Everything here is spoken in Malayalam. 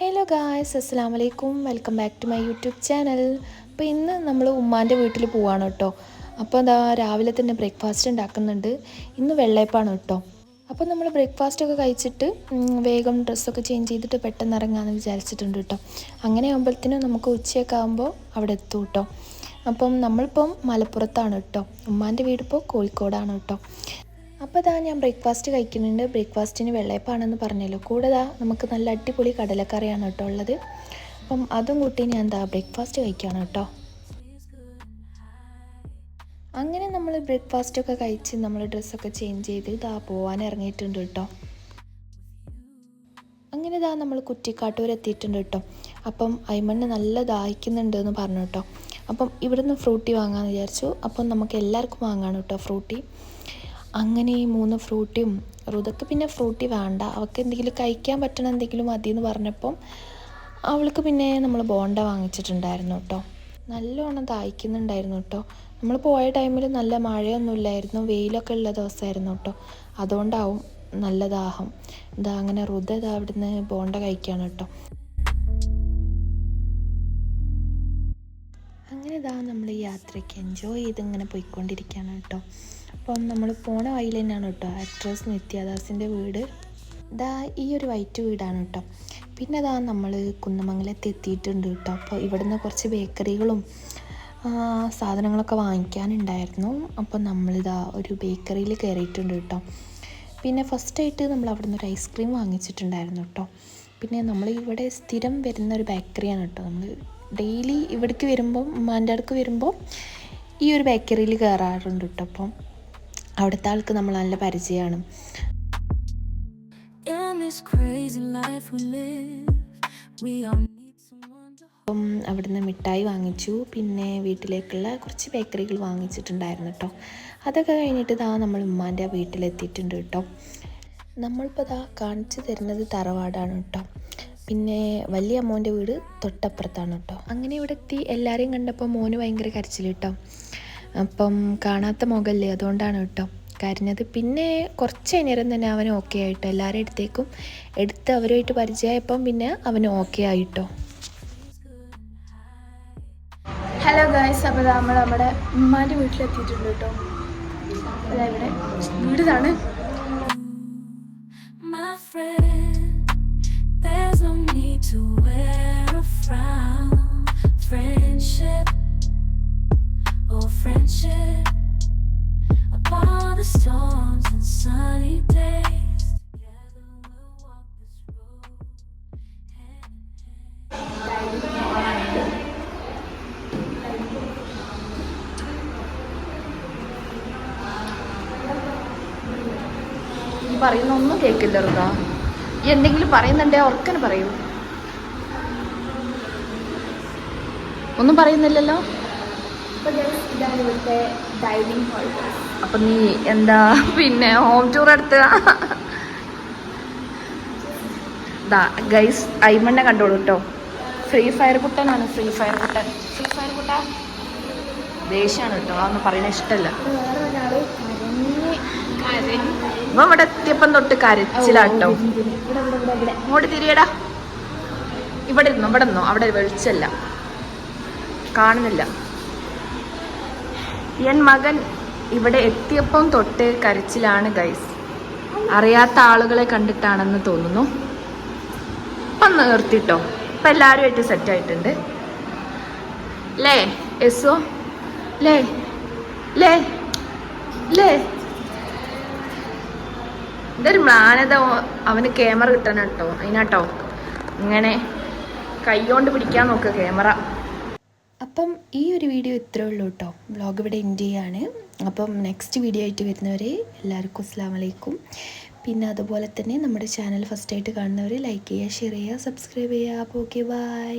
ഹലോ ഗായ്സ് അസ്സാം വലൈക്കും welcome back to my YouTube channel അപ്പോൾ ഇന്ന് നമ്മൾ ഉമ്മാന്റെ വീട്ടിൽ പോവാണ് കേട്ടോ അപ്പോൾ എന്താ രാവിലെ തന്നെ ബ്രേക്ക്ഫാസ്റ്റ് ഉണ്ടാക്കുന്നുണ്ട്. ഇന്ന് വെള്ളയപ്പാണ് കേട്ടോ അപ്പോൾ നമ്മൾ ബ്രേക്ക്ഫാസ്റ്റ് ഒക്കെ കഴിച്ചിട്ട് വേഗം ഡ്രസ്സൊക്കെ ചേഞ്ച് ചെയ്തിട്ട് പെട്ടെന്ന് ഇറങ്ങാമെന്ന് വിചാരിച്ചിട്ടുണ്ട് കേട്ടോ അങ്ങനെ ആകുമ്പോഴത്തേനും നമുക്ക് ഉച്ചയൊക്കെ ആകുമ്പോൾ അവിടെ എത്തും കേട്ടോ അപ്പം നമ്മളിപ്പം മലപ്പുറത്താണ് കേട്ടോ ഉമ്മാന്റെ വീടിപ്പോൾ കോഴിക്കോടാണ് കേട്ടോ അപ്പോൾ ഇതാ ഞാൻ ബ്രേക്ക്ഫാസ്റ്റ് കഴിക്കുന്നുണ്ട്. ബ്രേക്ക്ഫാസ്റ്റിന് വെള്ളയപ്പാണെന്ന് പറഞ്ഞല്ലോ. കൂടെ ദാ നമുക്ക് നല്ല അടിപൊളി കടലക്കറിയാണ് കേട്ടോ ഉള്ളത്. അപ്പം അതും കൂട്ടി ഞാൻ എന്താ ബ്രേക്ക്ഫാസ്റ്റ് കഴിക്കുകയാണ് കേട്ടോ. അങ്ങനെ നമ്മൾ ബ്രേക്ക്ഫാസ്റ്റൊക്കെ കഴിച്ച് നമ്മൾ ഡ്രസ്സൊക്കെ ചേഞ്ച് ചെയ്ത് ഇതാ പോകാൻ ഇറങ്ങിയിട്ടുണ്ട് കേട്ടോ. അങ്ങനെ ഇതാ നമ്മൾ കുറ്റിക്കാട്ടൂർ എത്തിയിട്ടുണ്ട് കേട്ടോ. അപ്പം അയ്മണ്ണ് നല്ല ദാഹിക്കുന്നുണ്ട് എന്ന് പറഞ്ഞു കേട്ടോ. അപ്പം ഇവിടുന്ന് ഫ്രൂട്ടി വാങ്ങാമെന്ന് വിചാരിച്ചു. അപ്പം നമുക്ക് എല്ലാവർക്കും വാങ്ങാണ് കേട്ടോ ഫ്രൂട്ടി. അങ്ങനെ ഈ മൂന്ന് ഫ്രൂട്ടിയും റുതക്ക് പിന്നെ ഫ്രൂട്ടി വേണ്ട. അവൾക്ക് എന്തെങ്കിലും കഴിക്കാൻ പറ്റണ എന്തെങ്കിലും മതി എന്ന് പറഞ്ഞപ്പം അവൾക്ക് പിന്നെ നമ്മൾ ബോണ്ട വാങ്ങിച്ചിട്ടുണ്ടായിരുന്നു കേട്ടോ നല്ലോണം ദാഹിക്കുന്നുണ്ടായിരുന്നു കേട്ടോ നമ്മൾ പോയ ടൈമിൽ നല്ല മഴയൊന്നുമില്ലായിരുന്നു. വെയിലൊക്കെ ഉള്ള ദിവസമായിരുന്നു കേട്ടോ അതുകൊണ്ടാവും നല്ല ദാഹം. ഇതാ അങ്ങനെ റുത ഇതാ അവിടുന്ന് ബോണ്ട കഴിക്കുകയാണ് കേട്ടോ ഇതാ നമ്മൾ ഈ യാത്രയ്ക്ക് എൻജോയ് ചെയ്ത് ഇങ്ങനെ പോയിക്കൊണ്ടിരിക്കുകയാണ് കേട്ടോ. അപ്പം നമ്മൾ പോണ വഴിയിൽ തന്നെയാണ് കേട്ടോ ആക്ട്രസ് നിത്യദാസിന്റെ വീട്. ഇതാ ഈ ഒരു വൈറ്റ് വീടാണ് കേട്ടോ. പിന്നെ ഇതാ നമ്മൾ കുന്നമംഗലത്ത് എത്തിയിട്ടുണ്ട് കേട്ടോ. അപ്പോൾ ഇവിടുന്ന് കുറച്ച് ബേക്കറികളും സാധനങ്ങളൊക്കെ വാങ്ങിക്കാനുണ്ടായിരുന്നു. അപ്പോൾ നമ്മളിതാ ഒരു ബേക്കറിയിൽ കയറിയിട്ടുണ്ട് കേട്ടോ. പിന്നെ ഫസ്റ്റായിട്ട് നമ്മൾ അവിടുന്ന് ഒരു ഐസ്ക്രീം വാങ്ങിച്ചിട്ടുണ്ടായിരുന്നു കേട്ടോ. പിന്നെ നമ്മൾ ഇവിടെ സ്ഥിരം വരുന്ന ഒരു ബേക്കറിയാണ് കേട്ടോ നമ്മൾ ഡെയിലി ഇവിടേക്ക് വരുമ്പോൾ ഉമ്മാന്റെ അടുക്ക് വരുമ്പോൾ ഈ ഒരു ബേക്കറിയിൽ കയറാറുണ്ട് കേട്ടോ അപ്പം. അവിടുത്തെ ആൾക്ക് നമ്മൾ നല്ല പരിചയമാണ്. അപ്പം അവിടുന്ന് മിഠായി വാങ്ങിച്ചു. പിന്നെ വീട്ടിലേക്കുള്ള കുറച്ച് ബേക്കറികൾ വാങ്ങിച്ചിട്ടുണ്ടായിരുന്നു കേട്ടോ. അതൊക്കെ കഴിഞ്ഞിട്ട് ഇതാ നമ്മൾ ഉമ്മാന്റെ വീട്ടിലെത്തിയിട്ടുണ്ട് കേട്ടോ. നമ്മളിപ്പോൾ ഇതാ കാണിച്ചു തരുന്നത് തറവാടാണ് കേട്ടോ. പിന്നെ വലിയ അമ്മോന്റെ വീട് തൊട്ടപ്പുറത്താണ് കേട്ടോ. അങ്ങനെ ഇവിടെ എത്തി. എല്ലാവരെയും കണ്ടപ്പോൾ മോന് ഭയങ്കര കരച്ചിൽ കേട്ടോ. അപ്പം കാണാത്ത മുഖല്ലേ അതുകൊണ്ടാണ് കേട്ടോ കരഞ്ഞത്. പിന്നെ കുറച്ച് നേരം തന്നെ അവൻ ഓക്കെ ആയിട്ടോ. എല്ലാവരുടെ അടുത്തേക്കും എടുത്ത് അവരുമായിട്ട് പരിചയമായപ്പം പിന്നെ അവൻ ഓക്കെ ആയിട്ടോ ഹലോ ഗായ്സ് അപ്പോൾ നമ്മൾ നമ്മുടെ ഉമ്മാന്റെ വീട്ടിലെത്തിയിട്ടുണ്ട് കേട്ടോ. അതായത് ഇവിടെ. My friend, to wear a frown. Friendship, oh friendship, upon the storms and sunny days. Together we'll walk this road. ഈ പറയുന്ന ഒന്നും കേൾക്കില്ല എന്തെങ്കിലും പറയുന്നുണ്ടേ ഓർക്കന് പറയൂ ഒന്നും പറയുന്നില്ലല്ലോ? അപ്പൊ നീ എന്താ പിന്നെ ഹോം ടൂർ എടുത്ത? ഗൈസ് ഐമണ്ണെ കണ്ടോളൂ കേട്ടോ ഫ്രീ ഫയർ കുട്ടനാണ് ഫ്രീ ഫയർ കുട്ടൻ. ഫ്രീ ഫയർ കുട്ട? ദേഷ്യമാണ് കേട്ടോ അതൊന്നും പറയണ ഇഷ്ടല്ല. ഇവ ഇവിടെ എത്തിയപ്പം തൊട്ട് കരച്ചിലാട്ടോ. ഇങ്ങോട്ട് തിരിയടാ. ഇവിടെ ഇരുന്നോ ഇവിടെ നിന്നോ അവിടെ വെളിച്ചല്ല. കാണുന്നില്ല. എൻ മകൻ ഇവിടെ എത്തിയപ്പം തൊട്ട് കരച്ചിലാണ് ഗൈസ്. അറിയാത്ത ആളുകളെ കണ്ടിട്ടാണെന്ന് തോന്നുന്നു. ഇപ്പം നിർത്തിട്ടോ. ഇപ്പം എല്ലാവരുമായിട്ട് സെറ്റ് ആയിട്ടുണ്ട്. ലേ എസോ ലേ ലേ ലേ ഇതൊരു മ്ലാനത ഓ- അവന് ക്യാമറ കിട്ടണം കേട്ടോ അതിനാട്ടോ. ഇങ്ങനെ കൈകൊണ്ട് പിടിക്കാൻ നോക്കുക ക്യാമറ അപ്പം ഈ ഒരു വീഡിയോ ഇത്രേ ഉള്ളൂ കേട്ടോ. വ്ളോഗ് ഇവിടെ എൻഡ് ചെയ്യാണ്. അപ്പം നെക്സ്റ്റ് വീഡിയോ ആയിട്ട് വരുന്നവരെ എല്ലാവർക്കും അസ്സാം വലൈക്കും പിന്നെ അതുപോലെ തന്നെ നമ്മുടെ ചാനൽ ഫസ്റ്റായിട്ട് കാണുന്നവർ ലൈക്ക് ചെയ്യുക ഷെയർ ചെയ്യുക സബ്സ്ക്രൈബ് ചെയ്യുക. അപ്പോൾ ഓക്കെ ബൈ